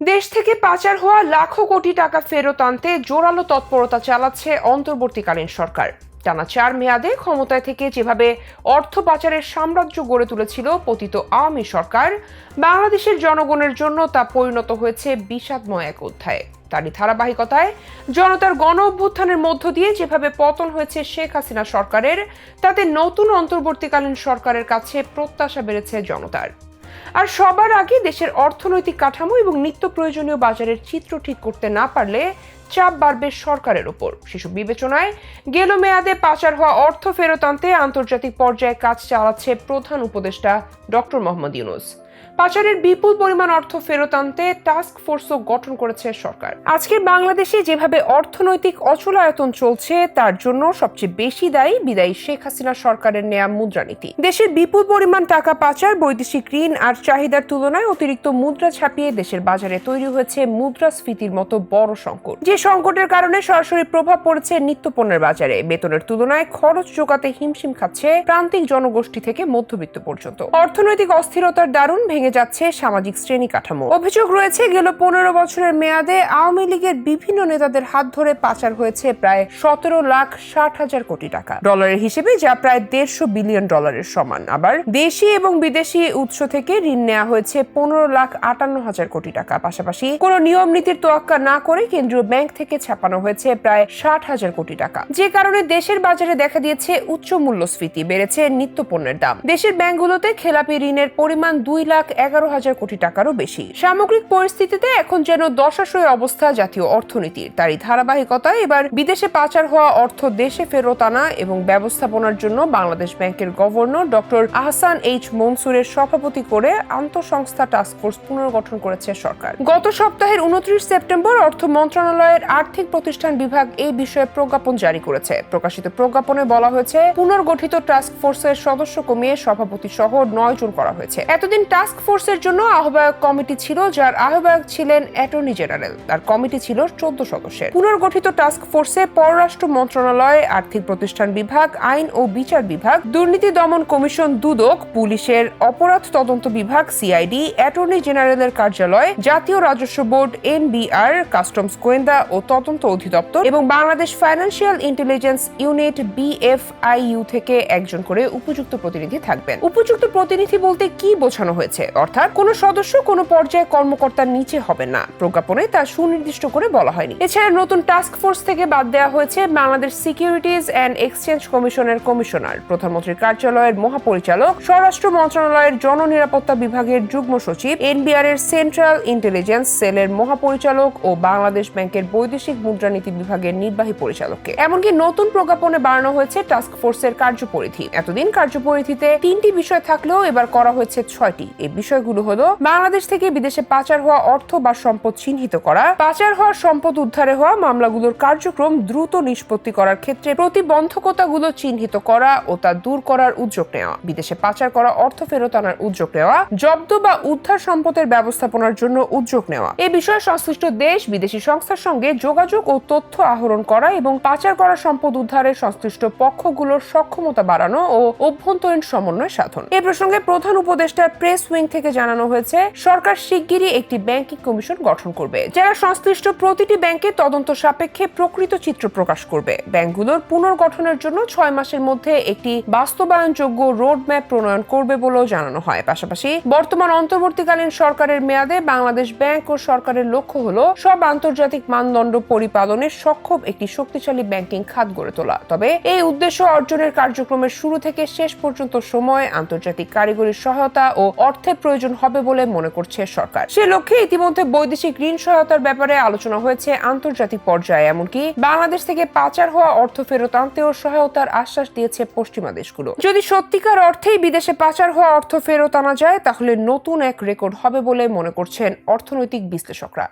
দেশ থেকে পাচার হওয়া লাখো কোটি টাকা ফেরত আনতে জোরালো তৎপরতা চালাচ্ছে অন্তর্বর্তীকালীন সরকার। টানা চার মেয়াদে ক্ষমতায় থেকে যেভাবে অর্থ পাচারের সাম্রাজ্য গড়ে তুলেছিল পতিত আওয়ামী সরকার, বাংলাদেশের জনগণের জন্য তা পরিণত হয়েছে বিষাদময় এক অধ্যায়ে। তারই ধারাবাহিকতায় জনতার গণ অভ্যুত্থানের মধ্য দিয়ে যেভাবে পতন হয়েছে শেখ হাসিনা সরকারের, তাতে নতুন অন্তর্বর্তীকালীন সরকারের কাছে প্রত্যাশা বেড়েছে জনতার। আর সবার আগে দেশের অর্থনৈতিক কাঠামো এবং নিত্য প্রয়োজনীয় বাজারের চিত্র ঠিক করতে না পারলে চাপ বাড়বে সরকারের ওপর। শিশু বিবেচনায় গেল মেয়াদে পাচার হওয়া অর্থ ফেরত আনতে আন্তর্জাতিক পর্যায়ে কাজ চালাচ্ছে প্রধান উপদেষ্টা ডক্টর মোহাম্মদ ইউনুস। পাচারের বিপুল পরিমাণ অর্থ ফেরত আনতে টাস্ক ফোর্সও গঠন করেছে সরকার। আজকের বাংলাদেশে যেভাবে অর্থনৈতিক অচলায়তন চলছে, তার জন্য সবচেয়ে বেশি দায়ী বিদায়ী শেখ হাসিনা সরকারের নেয়া মুদ্রানীতি। দেশের বিপুল পরিমাণ টাকা পাচার, বৈদেশিক ঋণ আর চাহিদার তুলনায় অতিরিক্ত মুদ্রা ছাপিয়ে দেশের বাজারে তৈরি হয়েছে মুদ্রাস্ফীতির মতো বড় সংকট। যে সংকটের কারণে সরাসরি প্রভাব পড়েছে নিত্যপণ্যের বাজারে। বেতনের তুলনায় খরচ জোগাতে হিমশিম খাচ্ছে প্রান্তিক জনগোষ্ঠী থেকে মধ্যবিত্ত পর্যন্ত। অর্থনৈতিক অস্থিরতার দারুণ ভেঙে যাচ্ছে সামাজিক শ্রেণি কাঠামো অভিযোগ রয়েছে, গেল পনেরো বছরের মেয়াদে আওয়ামী লীগের বিভিন্ন নেতাদের হাত ধরে পাচার হয়েছে প্রায় সতেরো লাখ ষাট হাজার কোটি টাকা। ডলারের হিসেবে যা প্রায় দেড়শো বিলিয়ন ডলারের সমান। আবার দেশি এবং বিদেশি উৎস থেকে ঋণ নেওয়া হয়েছে পনেরো লাখ আটান্ন হাজার কোটি টাকা। পাশাপাশি কোনো নিয়ম নীতির তোয়াক্কা না করে কেন্দ্রীয় ব্যাংক থেকে ছাপানো হয়েছে প্রায় ষাট হাজার কোটি টাকা। যে কারণে দেশের বাজারে দেখা দিয়েছে উচ্চ মূল্যস্ফীতি, বেড়েছে নিত্য পণ্যের দাম। দেশের ব্যাংকগুলোতে খেলাপি ঋণের পরিমাণ দুই লাখ এগারো হাজার কোটি টাকারও বেশি। সামগ্রিক পরিস্থিতিতে এখন যেন দশাশয় অবস্থা জাতীয় অর্থনীতির। তারই ধারাবাহিকতায় এবার বিদেশে পাচার হওয়া অর্থ দেশে ফেরত আনা এবং ব্যবস্থাপনার জন্য বাংলাদেশ ব্যাংকের গভর্নর ডক্টর আহসান এইচ মনসুরের সভাপতি করে আন্তঃসংস্থা টাস্কফোর্স পুনর্গঠন করেছে সরকার। গত সপ্তাহের উনত্রিশ সেপ্টেম্বর অর্থ মন্ত্রণালয়ের আর্থিক প্রতিষ্ঠান বিভাগ এই বিষয়ে প্রজ্ঞাপন জারি করেছে। প্রকাশিত প্রজ্ঞাপনে বলা হয়েছে, পুনর্গঠিত টাস্ক ফোর্সের সদস্য কমিয়ে সভাপতি সহ নয় জন করা হয়েছে। এতদিন টাস্ক ফোর্সের জন্য আহ্বায়ক কমিটি ছিল, যার আহ্বায়ক ছিলেন অ্যাটর্নি জেনারেল তার কমিটি ছিল চোদ্দ সদস্যের। পুনর্গঠিত টাস্ক ফোর্সে পররাষ্ট্র মন্ত্রণালয়, আর্থিক প্রতিষ্ঠান বিভাগ, আইন ও বিচার বিভাগ, দুর্নীতি দমন কমিশন দুদক, পুলিশের অপরাধ তদন্ত বিভাগ সিআইডি অ্যাটর্নি জেনারেলের কার্যালয়, জাতীয় রাজস্ব বোর্ড এনবিআর কাস্টমস গোয়েন্দা ও তদন্ত অধিদপ্তর এবং Bangladesh financial intelligence unit BFIU থেকে একজন করে উপযুক্ত প্রতিনিধি থাকবেন। উপযুক্ত প্রতিনিধি বলতে কি বোঝানো হয়েছে? অর্থাৎ কোনো সদস্য, কোনো পর্যায়ে কর্মকর্তার নিচে হবে না। প্রজ্ঞাপনে তা সুনির্দিষ্ট করে বলা হয়নি। এছাড়া নতুন টাস্ক ফোর্স থেকে বাদ দেওয়া হয়েছে বাংলাদেশ সিকিউরিটিজ অ্যান্ড এক্সচেঞ্জ কমিশনের কমিশনার। প্রধানমন্ত্রীর কার্যালয়ের মহাপরিচালক, স্বরাষ্ট্র মন্ত্রণালয়ের জননিরাপত্তা বিভাগের যুগ্ম সচিব এনবিআর এর সেন্ট্রাল ইন্টেলিজেন্স সেলের মহাপরিচালক ও বাংলাদেশ ব্যাংকের বৈদেশিক মুদ্রানীতি বিভাগের নির্বাহী পরিচালককে। এমনকি নতুন প্রজ্ঞাপনে বাড়ানো হয়েছে টাস্ক ফোর্সের কার্যপরিধি। এতদিন কার্যপরিধিতে তিনটি বিষয় থাকলেও এবার করা হয়েছে ছয়টি। এই বিষয়গুলো হলো, বাংলাদেশ থেকে বিদেশে পাচার হওয়া অর্থ বা সম্পদ চিহ্নিত করা, পাচার হওয়া সম্পদ উদ্ধারে হওয়া মামলাগুলোর কার্যক্রম দ্রুত নিষ্পত্তি করার ক্ষেত্রে প্রতিবন্ধকতাগুলো চিহ্নিত করা ও তা দূর করার উদ্যোগ নেওয়া, বিদেশে পাচার করা অর্থ ফেরত আনার উদ্যোগ নেওয়া, জব্দ বা উদ্ধার সম্পদের ব্যবস্থাপনার জন্য উদ্যোগ নেওয়া। এ বিষয়ে সংশ্লিষ্ট দেশ, বিদেশি সংস্থার সঙ্গে যোগাযোগ ও তথ্য আহরণ করা এবং পাচার করা সম্পদ উদ্ধারে সংশ্লিষ্ট পক্ষগুলোর সক্ষমতা বাড়ানো ও অভ্যন্তরীণ সমন্বয় সাধন। এ প্রসঙ্গে প্রধান উপদেষ্টার প্রেস উইং থেকে জানানো হয়েছে, সরকার শিগগিরই একটি ব্যাংকিং কমিশন গঠন করবে, যারা সংশ্লিষ্ট প্রতিটি ব্যাংকে তদন্ত সাপেক্ষে প্রকৃত চিত্র প্রকাশ করবে। ব্যাংকগুলোর পুনর্গঠনের জন্য ছয় মাসের মধ্যে একটি বাস্তবায়নযোগ্য রোড ম্যাপ প্রণয়ন করবে বলেও জানানো হয়। পাশাপাশি বর্তমান অন্তর্বর্তীকালীন সরকারের মেয়াদে বাংলাদেশ ব্যাংক ও সরকারের লক্ষ্য হলো সব আন্তর্জাতিক মানদণ্ড পরিপালনের সক্ষম একটি শক্তিশালী ব্যাংকিং খাত গড়ে তোলা। তবে এই উদ্দেশ্য অর্জনের কার্যক্রমের শুরু থেকে শেষ পর্যন্ত সময়, আন্তর্জাতিক কারিগরি সহায়তা ও অর্থের প্রয়োজন হবে বলে মনে করছে সরকার। সে লক্ষ্যে ইতিমধ্যে বৈদেশিক ঋণ সহায়তার ব্যাপারে আলোচনা হয়েছে আন্তর্জাতিক পর্যায়ে, এমনকি বাংলাদেশ থেকে পাচার হওয়া অর্থ ফেরত আনতেও সহায়তার আশ্বাস দিয়েছে পশ্চিমা দেশগুলো। যদি সত্যিকার অর্থেই বিদেশে পাচার হওয়া অর্থ ফেরত আনা যায়, তাহলে নতুন এক রেকর্ড হবে বলে মনে করছেন অর্থনৈতিক বিশ্লেষকরা।